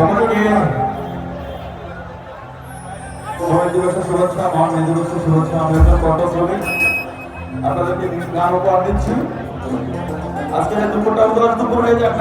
সকলকে সময় দিবসের শুভেচ্ছা মহান দিবসের শুভেচ্ছা আপনাদেরকে গান উপহার দিচ্ছি আজকে দুপুরটা উত্তর দুপুর হয়ে যাক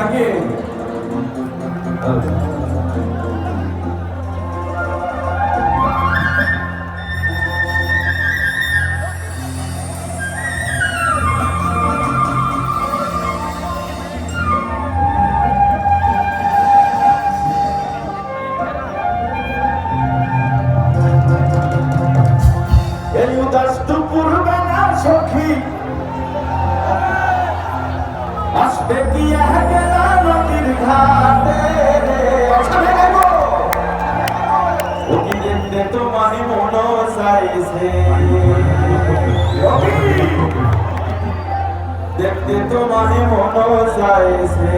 তোমার মন চাইছে দেখতে তোমার মন চাইছে